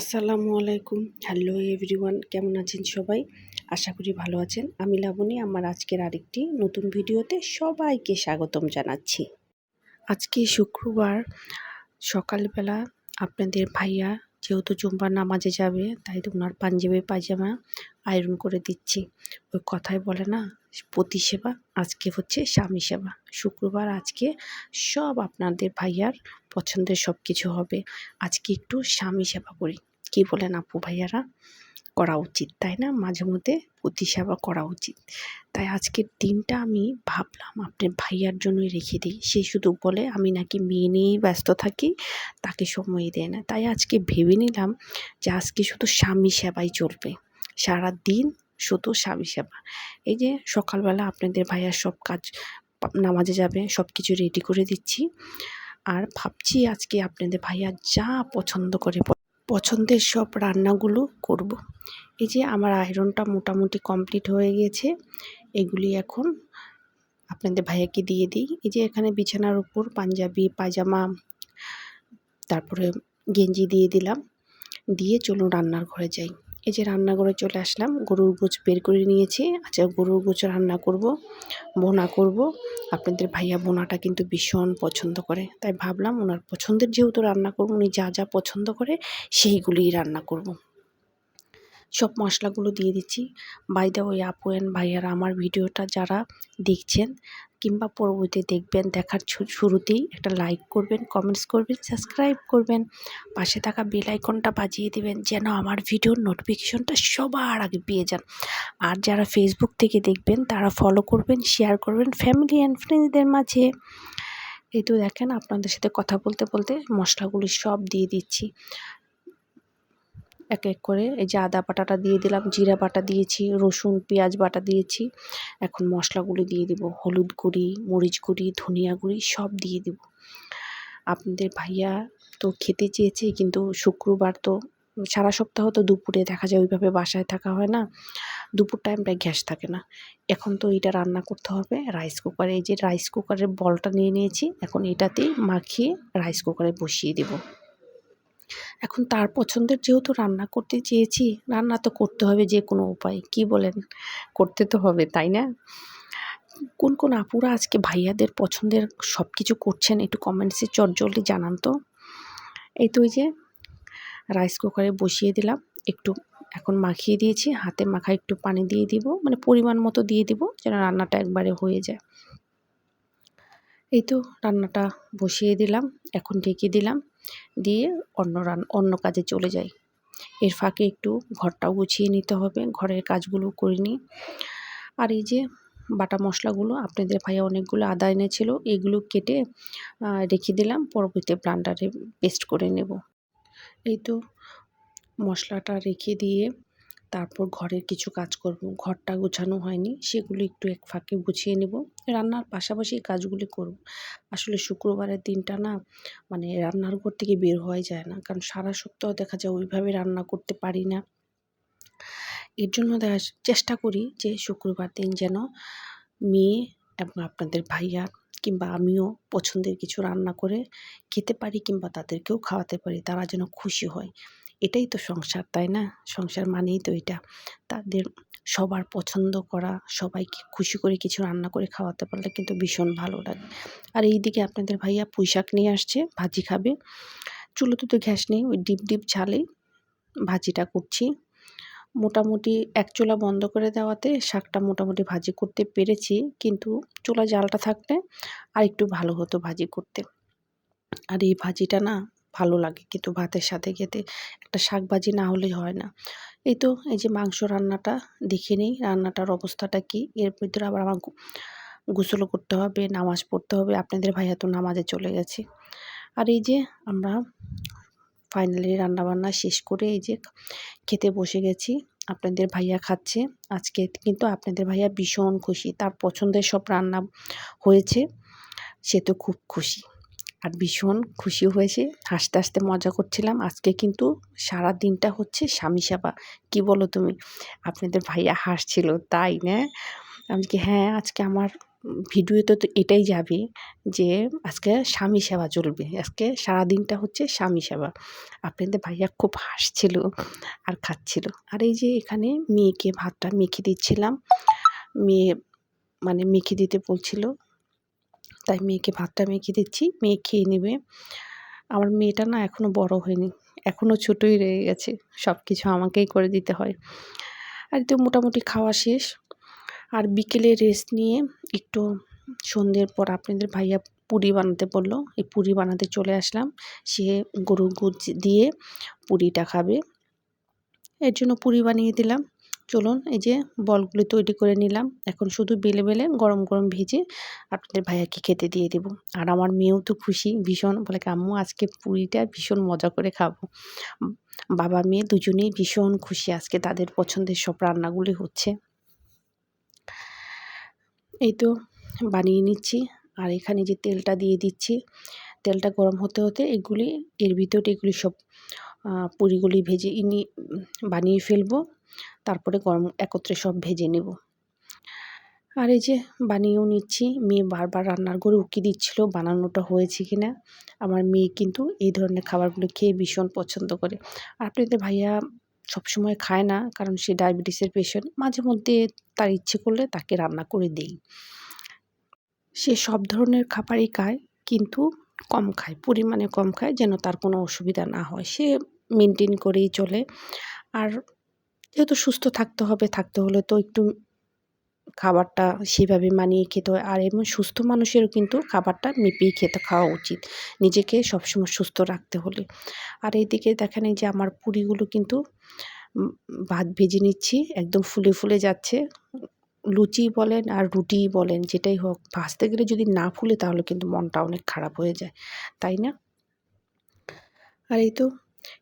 আসসালামু আলাইকুম। Hello everyone, কেমন আছেন সবাই? আশা করি ভালো আছেন। আমি লাবণী, আমার আজকের আরেকটি নতুন ভিডিওতে সবাইকে স্বাগতম জানাচ্ছি। আজকে শুক্রবার, সকালবেলা আপনাদের ভাইয়া যেহেতু জুম্বার নামাজে যাবে, তাই ওনার পাঞ্জাবি পায়জামা আয়রন করে দিচ্ছি। ওই কথাই বলে না পতি সেবা আজকে হচ্ছে স্বামী সেবা। শুক্রবার আজকে সব আপনাদের ভাইয়ার পছন্দের সব কিছু হবে। আজকে একটু স্বামী সেবা করি। কি বলেন আপু ভাইয়ারা? করা উচিত, তাই না? মাঝে মধ্যে পতি সেবা করা উচিত। তাই আজকের দিনটা আমি ভাবলাম আপনার ভাইয়ার জন্যই রেখে দিই। সে শুধু বলে, আমি নাকি মেয়ে নিয়েই ব্যস্ত থাকি, তাকে সময় দেয় না। তাই আজকে ভেবে নিলাম যে আজকে শুধু স্বামী সেবাই চলবে। সারা দিন শুধু স্বামী সেবা। এই যে সকালবেলা আপনাদের ভাইয়ার সব কাজ, নামাজে যাবে সব কিছু রেডি করে দিচ্ছি। আর ভাবছি আজকে আপনাদের ভাইয়া যা পছন্দ করে, পছন্দের সব রান্নাগুলো করব। এই যে আমার আয়রনটা মোটামুটি কমপ্লিট হয়ে গিয়েছে এগুলি এখন আপনাদের ভাইয়াকে দিয়ে দিই। এই যে এখানে বিছানার উপর পাঞ্জাবি, পায়জামা, তারপরে গেঞ্জি দিয়ে দিলাম। দিয়ে চলুন রান্নার ঘরে যাই। এই যে রান্নাঘরে চলে আসলাম। গরুর গোছ বের করে নিয়েছি। আচ্ছা গরুর গোছ রান্না করব, বোনা করব। আপনাদের ভাইয়া বোনাটা কিন্তু ভীষণ পছন্দ করে। তাই ভাবলাম ওনার পছন্দের যেহেতু রান্না করব, উনি যা যা পছন্দ করে সেইগুলিই রান্না করব। সব মশলাগুলো দিয়ে দিচ্ছি। বাই দা ওই আপু অ্যান্ড ভাইয়ারা আমার ভিডিওটা যারা দেখছেন কিংবা পরবর্তী দেখবেন, দেখার শুরুতেই একটা লাইক করবেন কমেন্টস করবেন সাবস্ক্রাইব করবেন। পাশে থাকা বেল আইকনটা বাজিয়ে দেবেন, যেন আমার ভিডিওর নোটিফিকেশনটা সবার আগে পেয়ে যান। আর যারা ফেসবুক থেকে দেখবেন, তারা ফলো করবেন শেয়ার করবেন ফ্যামিলি অ্যান্ড ফ্রেন্ডসদের মাঝে। এই তো দেখেন, আপনাদের সাথে কথা বলতে বলতে মশলাগুলি সব দিয়ে দিচ্ছি। এক এক করে। এই যে আদা বাটাটা দিয়ে দিলাম, জিরা বাটা দিয়েছি, রসুন, পেঁয়াজ বাটা দিয়েছি। এখন মশলাগুলি দিয়ে দিব, হলুদ গুঁড়ি, মরিচ গুঁড়ি, ধনিয়া গুঁড়ি, সব দিয়ে দিব। আপনাদের ভাইয়া তো খেতে চেয়েছে কিন্তু শুক্রবার তো সারা সপ্তাহ তো দুপুরে দেখা যায় ওইভাবে বাসায় থাকা হয় না। দুপুর টাইমটা গ্যাস থাকে না। এখন তো এটা রান্না করতে হবে, রাইস কুকারে। এই যে রাইস কুকারের বলটা নিয়ে নিয়েছি, এখন এটাতেই মাখিয়ে রাইস কুকারে বসিয়ে দেবো। এখন তার পছন্দের যেহেতু রান্না করতে চেয়েছি, রান্না তো করতে হবে যে কোনো উপায়, কি বলেন? করতে তো হবে, তাই না? কোন কোন আপুরা আজকে ভাইয়াদের পছন্দের সব কিছু করছেন একটু কমেন্টসে চটজলদি জানান তো। এই তো ওই যে রাইস কুকারে বসিয়ে দিলাম, একটু এখন মাখিয়ে দিয়েছি, হাতে মাখা একটু পানি দিয়ে দিব মানে পরিমাণ মতো দিয়ে দিব যেন রান্নাটা একবারে হয়ে যায়। এই তো রান্নাটা বসিয়ে দিলাম, এখন ঢেকে দিলাম। দিয়ে অন্য রান, অন্য কাজে চলে যাই। এর ফাঁকে একটু ঘরটাও গুছিয়ে নিতে হবে, ঘরের কাজগুলো করে নিই। আর এই যে বাটা মশলাগুলো, আপনাদের ভাইয়া অনেকগুলো আদা এনেছিল, এগুলো কেটে রেখে দিলাম, পরবর্তীতে ব্লান্ডারে পেস্ট করে নেব। এই তো মশলাটা রেখে দিয়ে তারপর ঘরের কিছু কাজ করব। ঘরটা গোছানো হয়নি, সেগুলো একটু এক ফাঁকে গুছিয়ে নেব। রান্নার পাশাপাশি কাজগুলি করব। আসলে শুক্রবারের দিনটা না মানে রান্নার ঘর থেকে বের হওয়াই যায় না। কারণ সারা সপ্তাহ দেখা যায় ওইভাবে রান্না করতে পারি না। এর জন্য দেখা চেষ্টা করি যে শুক্রবার দিন যেন মেয়ে এবং আপনাদের ভাইয়া কিংবা আমিও পছন্দের কিছু রান্না করে খেতে পারি কিংবা তাদেরকেও খাওয়াতে পারি, তারা যেন খুশি হয়। এটাই তো সংসার, তাই না? সংসার মানেই তো এটা। তাদের সবার পছন্দ করা, সবাইকে খুশি করে কিছু রান্না করে খাওয়াতে পারলে কিন্তু ভীষণ ভালো লাগে। আর এই দিকে আপনাদের ভাইয়া পুঁই শাক নিয়ে আসছে, ভাজি খাবে। চুলোতে তো গ্যাস নেই, ওই ডিপ ডিপ ঝালে ভাজিটা করছি। মোটামুটি এক চোলা বন্ধ করে দেওয়াতে শাকটা মোটামুটি ভাজি করতে পেরেছি, কিন্তু চোলা জালটা থাকলে আর একটু ভালো হতো ভাজি করতে। আর এই ভাজিটা না ভালো লাগে। কিন্তু ভাতের সাথে খেতে একটা শাক ভাজি না হলে হয় না। এই তো এই যে মাংস রান্নাটা দেখে নিই, রান্নাটার অবস্থাটা কি? এর ভিতরে আবার আমার গোসলও করতে হবে, নামাজ পড়তে হবে, আপনাদের ভাইয়া তো নামাজে চলে গেছে। আর এই যে আমরা ফাইনালি রান্নাবান্না শেষ করে এই যে খেতে বসে গেছি, আপনাদের ভাইয়া খাচ্ছে। আজকে কিন্তু আপনাদের ভাইয়া ভীষণ খুশি, তার পছন্দের সব রান্না হয়েছে, সে তো খুব খুশি। আর ভীষণ খুশি হয়েছে। হাসতে হাসতে মজা করছিলাম। আজকে কিন্তু সারা দিনটা হচ্ছে স্বামী সেবা। কি বলো তুমি? আপনাদের ভাইয়া হাসছিল, তাই না? আমি কি হ্যাঁ আজকে আমার ভিডিওতে তো এটাই যাবে যে আজকে স্বামী সেবা চলবে। আজকে সারাদিনটা হচ্ছে স্বামী সেবা। আপনাদের ভাইয়া খুব হাসছিল আর খাচ্ছিল। আর এই যে এখানে মেয়েকে ভাতটা মেখে দিচ্ছিলাম। মেয়ে মানে মেখে দিতে বলছিল। তাই মেয়েকে ভাতটা মেখে দিচ্ছি, মেয়ে খেয়ে নেবে। আমার মেয়েটা না এখনও বড় হয়নি এখনও ছোটোই রয়ে গেছে সব কিছু আমাকেই করে দিতে হয়। আর তো মোটামুটি খাওয়া শেষ। আর বিকেলে রেস্ট নিয়ে একটু সন্ধ্যের পর আপনাদের ভাইয়া পুরি বানাতে বলল, এই পুরি বানাতে চলে আসলাম। সে গরুর গুড় দিয়ে পুরিটা খাবে। এর জন্য পুরি বানিয়ে দিলাম। চলুন এই যে বলগুলি তৈরি করে নিলাম। এখন শুধু বেলে বেলে গরম গরম ভেজে আপনাদের ভাইয়াকে খেতে দিয়ে দেবো। আর আমার মেয়েও তো খুশি, ভীষণ বলে আম্মু, আজকে পুরিটা ভীষণ মজা করে খাব। বাবা, মেয়ে দুজনেই ভীষণ খুশি, আজকে তাদের পছন্দের সব রান্নাগুলি হচ্ছে। এই তো বানিয়ে নিচ্ছি। আর এখানে যে তেলটা দিয়ে দিচ্ছি, তেলটা গরম হতে হতে এগুলি, এর ভিতরে এগুলি সব পুরিগুলি ভেজে ইনি বানিয়ে ফেলব। তারপরে গরম একত্রে সব ভেজে নেব। আর এই যে বানিয়েও নিচ্ছি, মেয়ে বারবার রান্নার ঘরে উকি দিচ্ছিল, বানানোটা হয়েছে কি না আমার মেয়ে কিন্তু এই ধরনের খাবারগুলো খেয়ে ভীষণ পছন্দ করে। আর আপনাদের ভাইয়া সবসময় খায় না, কারণ সে ডায়াবেটিসের পেশেন্ট মাঝে মধ্যে তার ইচ্ছে করলে তাকে রান্না করে দেই। সে সব ধরনের খাবারই খায়, কিন্তু কম খায়, পরিমাণে কম খায়, যেন তার কোনো অসুবিধা না হয়। সে মেনটেন করেই চলে। আর যেহেতু সুস্থ থাকতে হবে, থাকতে হলে তো একটু খাবারটা সেভাবে মানিয়ে খেতে হয়। আর এমন সুস্থ মানুষেরও কিন্তু খাবারটা মেপেই খেতে খাওয়া উচিত। নিজেকে সবসময় সুস্থ রাখতে হলে। আর এইদিকে দেখেন যে আমার পুরিগুলো কিন্তু ভাত ভেজে নিচ্ছি, একদম ফুলে ফুলে যাচ্ছে। লুচি বলেন আর রুটি বলেন, যেটাই হোক, ভাজতে গেলে যদি না ফুলে তাহলে কিন্তু মনটা অনেক খারাপ হয়ে যায়। তাই না? আর এই তো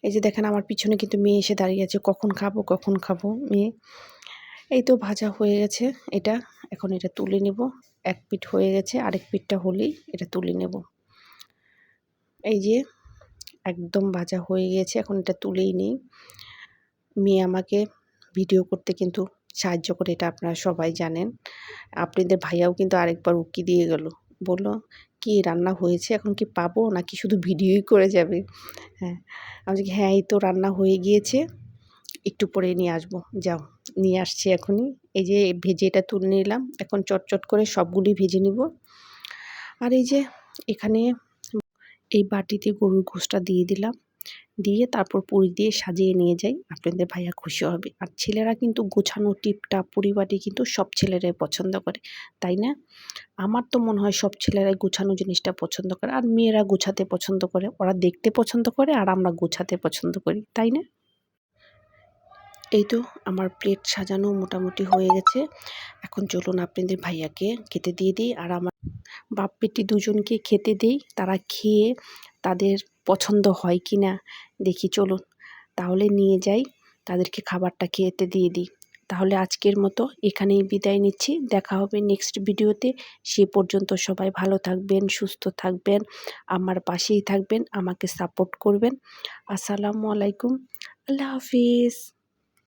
এই যে দেখেন আমার পিছনে কিন্তু মেয়ে এসে দাঁড়িয়ে আছে, কখন খাব কখন খাব মেয়ে। এই তো ভাজা হয়ে গেছে এটা, এখন এটা তুলে নেব। এক পিঠ হয়ে গেছে, আরেক পিঠটা হলেই এটা তুলে নেব। এই যে একদম ভাজা হয়ে গেছে, এখন এটা তুলেই নেই। মেয়ে আমাকে ভিডিও করতে কিন্তু সাহায্য করে, এটা আপনারা সবাই জানেন। আপনাদের ভাইয়াও কিন্তু আরেকবার উকি দিয়ে গেল। বলল কি রান্না হয়েছে, এখন কি পাবো, নাকি শুধু ভিডিওই করে যাবে? হ্যাঁ আমি হ্যাঁ এই তো রান্না হয়ে গিয়েছে, একটু পরে নিয়ে আসব, যাও, নিয়ে আসছি এখনই। এই যে ভেজে এটা তুলে নিলাম, এখন চটচট করে সবগুলি ভেজে নিব। আর এই যে এখানে এই বাটিতে গরুর ঘোষটা দিয়ে দিলাম। দিয়ে তারপর পুরি দিয়ে সাজিয়ে নিয়ে যাই, আপনাদের ভাইয়া খুশি হবে। আর ছেলেরা কিন্তু গোছানো টিপটা পরিবারটি কিন্তু সব ছেলেরাই পছন্দ করে, তাই না? আমার তো মনে হয় সব ছেলেরাই গোছানো জিনিসটা পছন্দ করে, আর মেয়েরা গোছাতে পছন্দ করে, ওরা দেখতে পছন্দ করে, আর আমরা গোছাতে পছন্দ করি, তাই না? এই তো আমার প্লেট সাজানো মোটামুটি হয়ে গেছে। এখন চলুন আপনাদের ভাইয়াকে খেতে দিয়ে দিই, আর আমার বাপ বেটি দুজনকে খেতে দিই, তারা খেয়ে তাদের পছন্দ হয় কি না দেখি চলুন। তাহলে নিয়ে যাই, তাদেরকে খাবারটা খেয়েতে দিয়ে দিই। তাহলে আজকের মতো এখানেই বিদায় নিচ্ছি। দেখা হবে নেক্সট ভিডিওতে। সে পর্যন্ত সবাই ভালো থাকবেন, সুস্থ থাকবেন, আমার পাশেই থাকবেন, আমাকে সাপোর্ট করবেন। আসসালামু আলাইকুম। আল্লাহ হাফিজ।